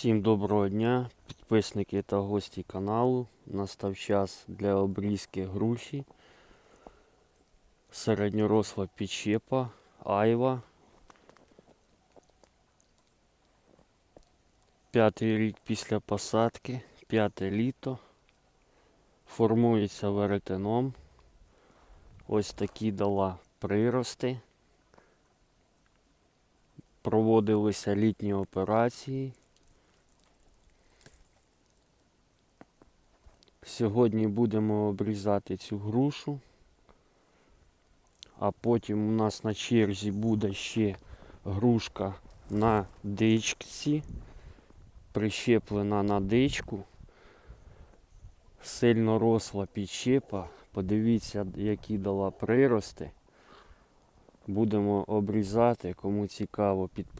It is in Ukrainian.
Всім доброго дня, підписники та гості каналу. Настав час для обрізки груші. Середньоросла підщепа, айва. П'ятий рік після посадки, п'яте літо. Формується веретеном. Ось такі дала прирости. Проводилися літні операції. Сьогодні будемо обрізати цю грушу, а потім у нас на черзі буде ще грушка на дичці, прищеплена на дичку, сильно росла підщепа. Подивіться, які дала прирости. Будемо обрізати, кому цікаво, підписуйтесь.